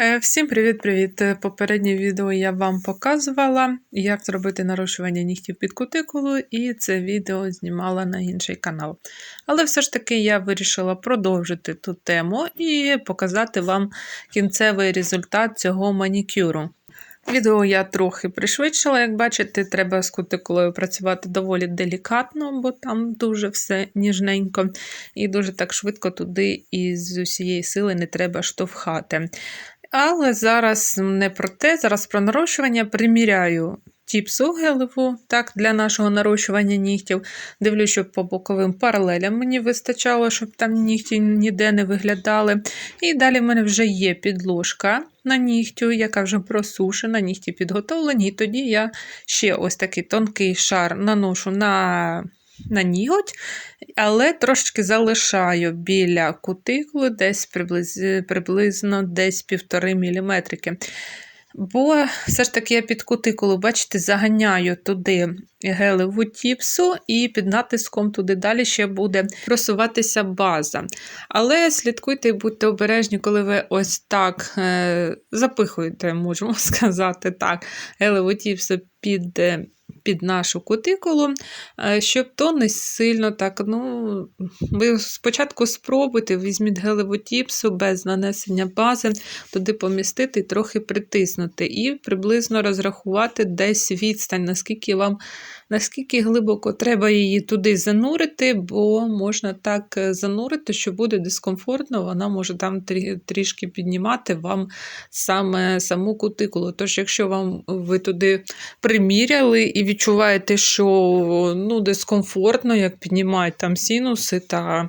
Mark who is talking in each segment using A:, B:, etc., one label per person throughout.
A: Е, Всім привіт-привіт! Е, Попереднє відео я вам показувала, як зробити нарощування нігтів під кутикулу, і це відео знімала на інший канал. Але все ж таки я вирішила продовжити ту тему і показати вам кінцевий результат цього манікюру. Відео я трохи пришвидшила, як бачите, треба з кутикулою працювати доволі делікатно, бо там дуже все ніжненько, і дуже так швидко туди і з усієї сили не треба штовхати. Але зараз не про те, зараз про нарощування приміряю тіпсу гелеву так, для нашого нарощування нігтів. Дивлюсь, щоб по боковим паралелям мені вистачало, щоб там нігті ніде не виглядали. І далі в мене вже є підложка на нігтю, яка вже просушена, нігті підготовлені. І тоді я ще ось такий тонкий шар наношу на на ніготь, але трошки залишаю біля кутикули десь приблиз, приблизно десь 1,5 мм. Бо все ж таки я під кутикулу, бачите, заганяю туди гелеву тіпсу, і під натиском туди далі ще буде просуватися база. Але слідкуйте і будьте обережні, коли ви ось так е, запихуєте, можемо сказати так, гелеву тіпсу під. Під нашу кутикулу, е, щоб то не сильно так. ну, Ви спочатку спробуйте, візьміть гелеву тіпсу без нанесення бази, туди помістити трохи притиснути, і приблизно розрахувати десь відстань, наскільки вам наскільки глибоко треба її туди занурити, бо можна так е, занурити, що буде дискомфортно, вона може там трішки піднімати вам саме саму кутикулу. Тож, якщо вам ви туди приміряли і відчуваєте, що ну, дискомфортно, як піднімають там синуси та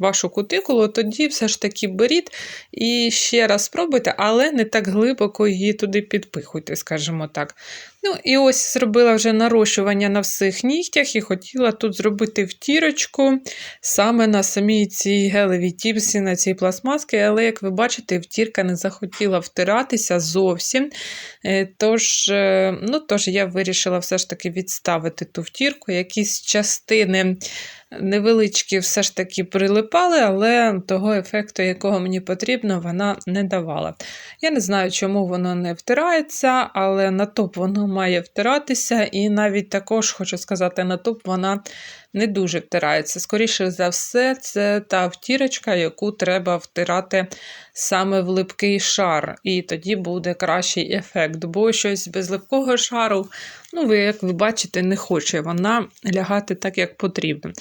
A: вашу кутикулу, тоді все ж таки беріть і ще раз спробуйте, але не так глибоко її туди підпихуйте, скажімо так. Ну, і ось зробила вже нарощування на всіх нігтях і хотіла тут зробити втірочку саме на самій цій гелевій тіпсі, на цій пластмаски, але, як ви бачите, втірка не захотіла втиратися зовсім. Е, тож, е, ну, тож я вирішила все ж таки відставити ту втірку, якісь частини невеличкі все ж таки прилипали, але того ефекту, якого мені потрібно, вона не давала. Я не знаю, чому воно не втирається, але на топ воно має втиратися, і навіть також, хочу сказати, на топ вона не дуже втирається. Скоріше за все, це та втірочка, яку треба втирати саме в липкий шар, і тоді буде кращий ефект. Бо щось без липкого шару, ну, ви, як ви бачите, не хоче вона лягати так, як потрібно.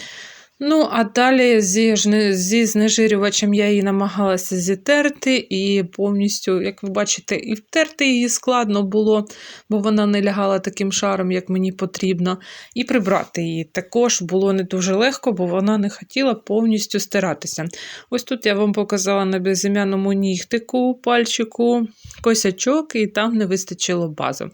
A: Ну, а далі зі зі знежирювачем я її намагалася зітерти, і повністю, як ви бачите, і втерти її складно було, бо вона не лягала таким шаром, як мені потрібно. І прибрати її також було не дуже легко, бо вона не хотіла повністю стиратися. Ось тут я вам показала на безім'яному нігтику пальчику косячок, і там не вистачило базу.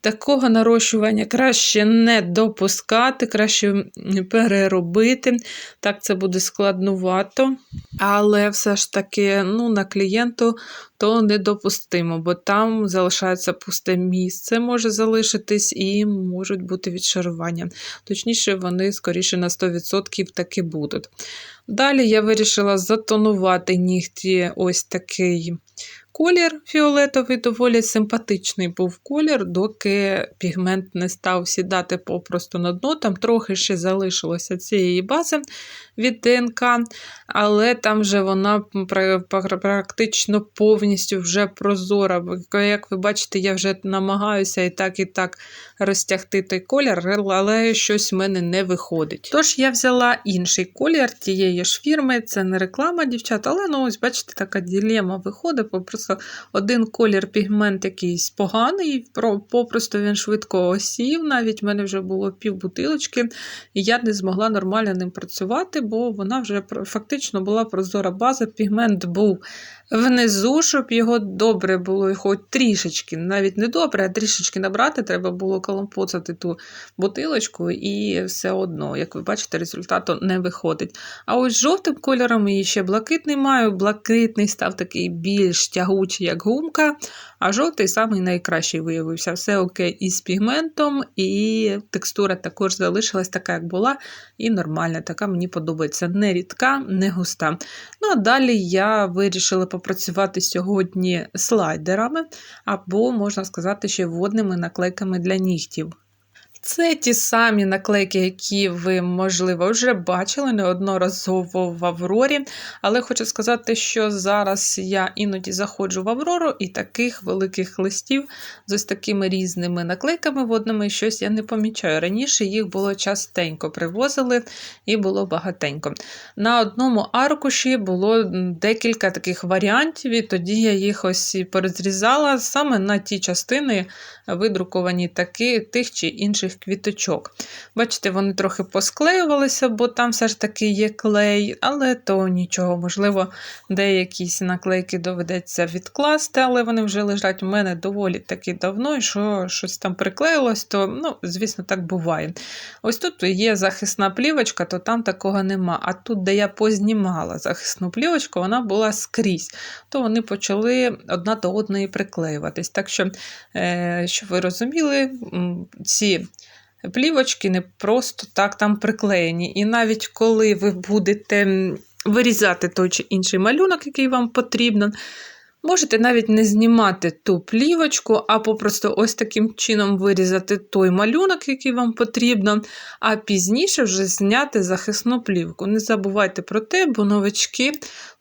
A: Такого нарощування краще не допускати, краще переробити. Так, це буде складнувато, але все ж таки ну, на клієнту то недопустимо, бо там залишається пусте місце, може залишитись, і можуть бути відшарування. Точніше, вони скоріше на 100% таки будуть. Далі я вирішила затонувати нігті ось такий колір фіолетовий, доволі симпатичний був колір, доки пігмент не став сідати попросту на дно. Там трохи ще залишилося цієї бази від ДНК, але там вже вона практично повністю вже прозора. Як ви бачите, я вже намагаюся і так, і так розтягти той колір, але щось в мене не виходить. Тож я взяла інший колір тієї ж фірми, це не реклама, дівчат, але ну ось, бачите, така ділема виходить. Просто один колір пігмент якийсь поганий, попросту він швидко осів. Навіть в мене вже було пів бутилочки, і я не змогла нормально ним працювати, бо вона вже фактично була прозора база, пігмент був внизу, щоб його добре було, хоч трішечки, навіть не добре, а трішечки набрати, треба було коломпоцати ту бутилочку, і все одно, як ви бачите, результату не виходить. А ось жовтим кольором і ще блакитний маю, блакитний став такий більш тягловий тягучий, як гумка, а жовтий самий найкращий виявився. Все окей із пігментом, і текстура також залишилась така, як була, і нормальна. Така мені подобається. Не рідка, не густа. Ну, а далі я вирішила попрацювати сьогодні слайдерами, або, можна сказати, ще водними наклейками для нігтів. Це ті самі наклейки, які ви, можливо, вже бачили неодноразово в Аврорі. Але хочу сказати, що зараз я іноді заходжу в Аврору і таких великих листів з ось такими різними наклейками водними щось я не помічаю. Раніше їх було частенько привозили і було багатенько. На одному аркуші було декілька таких варіантів, і тоді я їх ось і порозрізала саме на ті частини, видруковані таки, тих чи інших квіточок. Бачите, вони трохи посклеювалися, бо там все ж таки є клей, але то нічого, можливо, деякі наклейки доведеться відкласти, але вони вже лежать у мене доволі таки давно, і що щось там приклеїлось, то, ну, звісно, так буває. Ось тут є захисна плівочка, то там такого нема. А тут, де я познімала захисну плівочку, вона була скрізь, то вони почали одна до одної приклеюватись. Так що, е, щоб ви розуміли, ці плівочки не просто так там приклеєні. І навіть коли ви будете вирізати той чи інший малюнок, який вам потрібен, Можете навіть не знімати ту плівочку, а попросту ось таким чином вирізати той малюнок, який вам потрібно, а пізніше вже зняти захисну плівку. Не забувайте про те, бо новички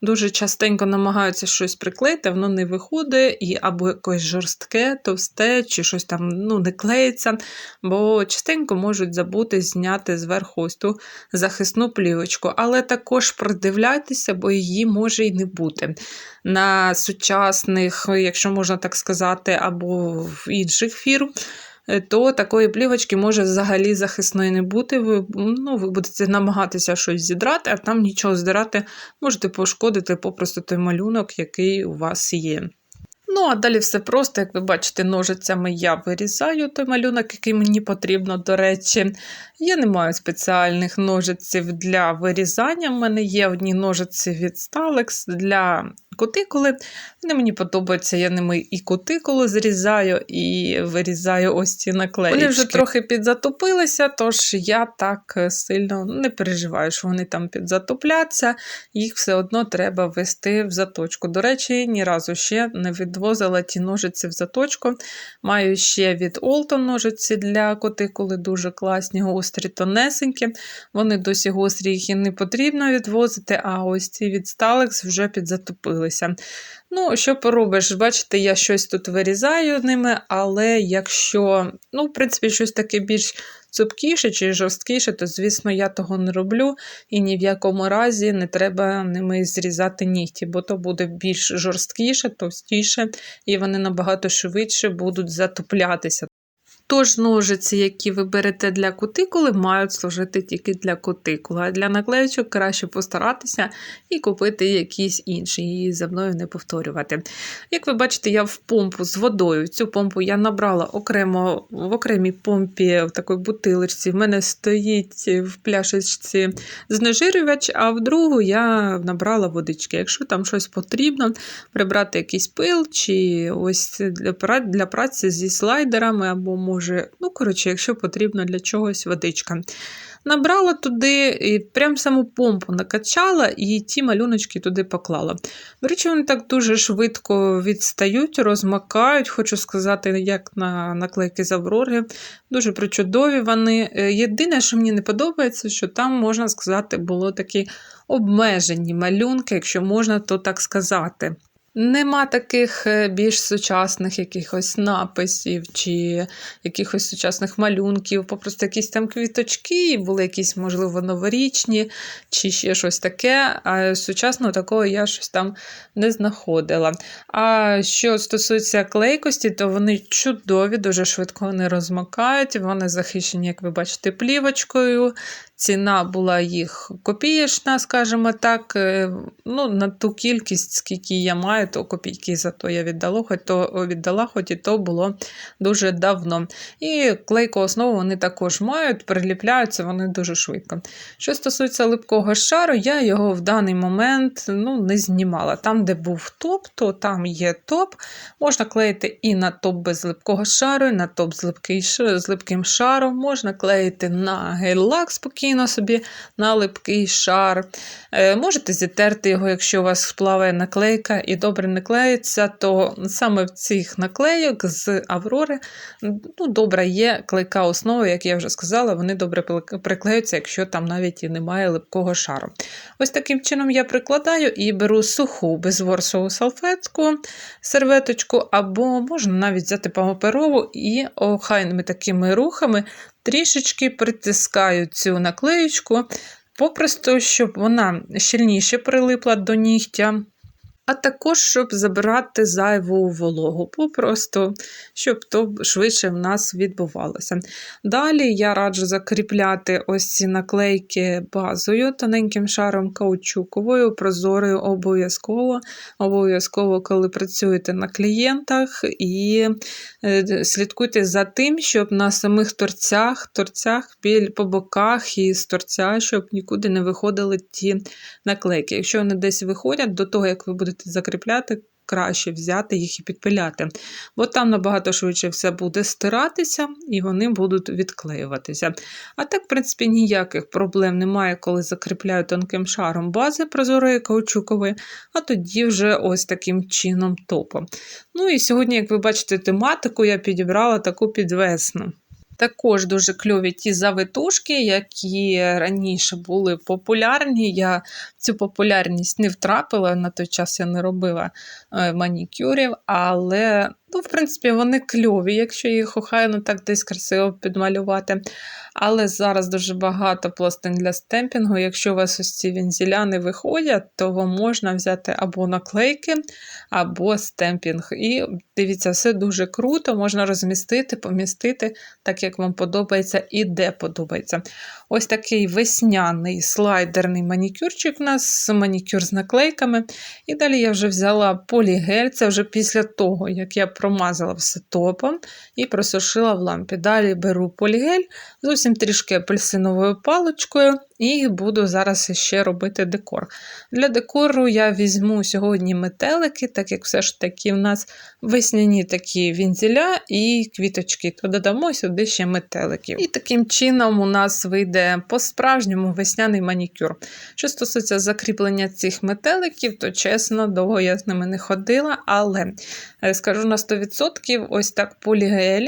A: дуже частенько намагаються щось приклеїти, воно не виходить, і або якось жорстке, товсте, чи щось там ну, не клеїться, бо частенько можуть забути зняти зверху ось ту захисну плівочку. Але також придивляйтеся, бо її може і не бути. На сучасних, якщо можна так сказати, або в інших фірм. То такої плівочки може взагалі захисної не бути. Ви ну, ви будете намагатися щось зідрати, а там нічого здирати, можете пошкодити попросту той малюнок, який у вас є. Ну, а далі все просто, як ви бачите, ножицями я вирізаю той малюнок, який мені потрібно. До речі, я не маю спеціальних ножиців для вирізання. У мене є одні ножиці від Stalex для кутикули. Вони мені подобаються, я ними і кутикулу зрізаю, і вирізаю ось ці наклеїчки. Вони вже трохи підзатопилися, тож я так сильно не переживаю, що вони там підзатопляться, їх все одно треба ввести в заточку. До речі, ні разу ще не відвозила ті ножиці в заточку. Маю ще від Олтон ножиці для кутикули, дуже класні, гострі, тонесенькі. Вони досі гострі, їх і не потрібно відвозити, а ось ці від Stalex вже підзатопили з'явилися. Ну, що поробиш? Бачите, я щось тут вирізаю ними, але якщо, ну, в принципі, щось таке більш цупкіше чи жорсткіше, то, звісно, я того не роблю. І ні в якому разі не треба ними зрізати нігті, бо то буде більш жорсткіше, товстіше, і вони набагато швидше будуть затоплятися. Тож ножиці, які ви берете для кутикули, мають служити тільки для кутикули. А для наклеючок краще постаратися і купити якісь інші, і за мною не повторювати. Як ви бачите, я в помпу з водою. Цю помпу я набрала окремо в окремій помпі в такій бутилочці. В мене стоїть в пляшечці знежирювач, а в другу я набрала водички. Якщо там щось потрібно, прибрати якийсь пил, чи ось для праці зі слайдерами або може, ну, коротше, якщо потрібно для чогось водичка. Набрала туди і прям саму помпу накачала і ті малюночки туди поклала. До речі, вони так дуже швидко відстають, розмакають, хочу сказати, як на наклейки з Аврори. Дуже причудові вони. Е, єдине, що мені не подобається, що там, можна сказати, було такі обмежені малюнки, якщо можна то так сказати. Нема таких е, більш сучасних якихось написів чи якихось сучасних малюнків, попросту якісь там квіточки, були якісь, можливо, новорічні, чи ще щось таке. А сучасного такого я щось там не знаходила. А що стосується клейкості, то вони чудові, дуже швидко вони розмокають, вони захищені, як ви бачите, плівочкою. Ціна була їх копієчна, скажімо так. е, Ну, на ту кількість, скільки я маю, то копійки за то я віддала, хоч то віддала, хоч і то було дуже давно. І клейку основу вони також мають, приліпляються вони дуже швидко. Що стосується липкого шару, я його в даний момент ну, не знімала. Там, де був топ, то там є топ. Можна клеїти і на топ без липкого шару, і на топ з, липкий, з липким шаром. Можна клеїти на гель-лак спокійно собі, на липкий шар. Е, можете зітерти його, якщо у вас плаває наклейка і добре не клеїться, то саме в цих наклейок з Аврори ну, добра є клейка основа, як я вже сказала, вони добре приклеються, якщо там навіть і немає липкого шару. Ось таким чином я прикладаю і беру суху безворсову салфетку, серветочку, або можна навіть взяти паперову і охайними такими рухами трішечки притискаю цю наклеючку, попросту, щоб вона щільніше прилипла до нігтя. А також, щоб забирати зайву вологу, попросту, щоб то швидше в нас відбувалося. Далі я раджу закріпляти ось ці наклейки базою, тоненьким шаром каучуковою, прозорою обов'язково. Обов'язково, коли працюєте на клієнтах, і е, слідкуйте за тим, щоб на самих торцях, торцях біль по боках і з торця, щоб нікуди не виходили ті наклейки. Якщо вони десь виходять, до того, як ви будете закріпляти, краще взяти їх і підпиляти. Бо там набагато швидше все буде стиратися і вони будуть відклеюватися. А так, в принципі, ніяких проблем немає, коли закріпляю тонким шаром бази прозорої каучукової, а тоді вже ось таким чином топом. Ну і сьогодні, як ви бачите, тематику я підібрала таку підвесну. Також дуже кльові ті завитушки, які раніше були популярні. Я цю популярність не втрапила, на той час я не робила е, манікюрів, але, ну, в принципі, вони кльові, якщо їх охайно так десь красиво підмалювати. Але зараз дуже багато пластин для стемпінгу. Якщо у вас ось ці вензеля не виходять, то можна взяти або наклейки, або стемпінг. І дивіться, все дуже круто, можна розмістити, помістити так, як вам подобається і де подобається. Ось такий весняний слайдерний манікюрчик у нас, манікюр з наклейками. І далі я вже взяла полігель, це вже після того, як я промазала все топом і просушила в лампі. Далі беру полігель, зовсім трішки апельсиновою паличкою, і буду зараз ще робити декор. Для декору я візьму сьогодні метелики, так як все ж таки в нас весняні такі вінзеля і квіточки, то додамо сюди ще метеликів. І таким чином у нас вийде по-справжньому весняний манікюр. Що стосується закріплення цих метеликів, то чесно, довго я з ними не ходила, але е, скажу на 100%, ось так полігель.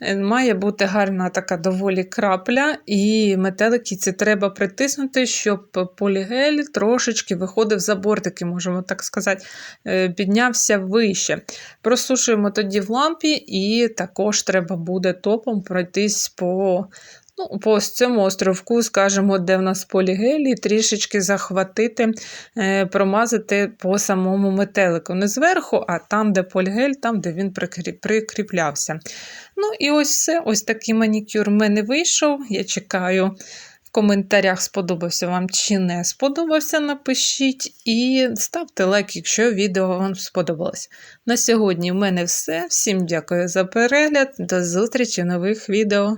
A: Е, Має бути гарна така доволі крапля, і метелики це треба притиснути, щоб полігель трошечки виходив за бортики, можемо так сказати, е, піднявся вище. Просушуємо тоді в лампі, і також треба буде топом пройтись по. Ну, по цьому островку, скажімо, де в нас полігель, і трішечки захватити, е, промазати по самому метелику. Не зверху, а там, де полігель, там, де він прикріплявся. Ну і ось все. Ось такий манікюр в мене вийшов. Я чекаю. В коментарях сподобався вам чи не сподобався, напишіть і ставте лайк, якщо відео вам сподобалось. На сьогодні в мене все. Всім дякую за перегляд. До зустрічі в нових відео.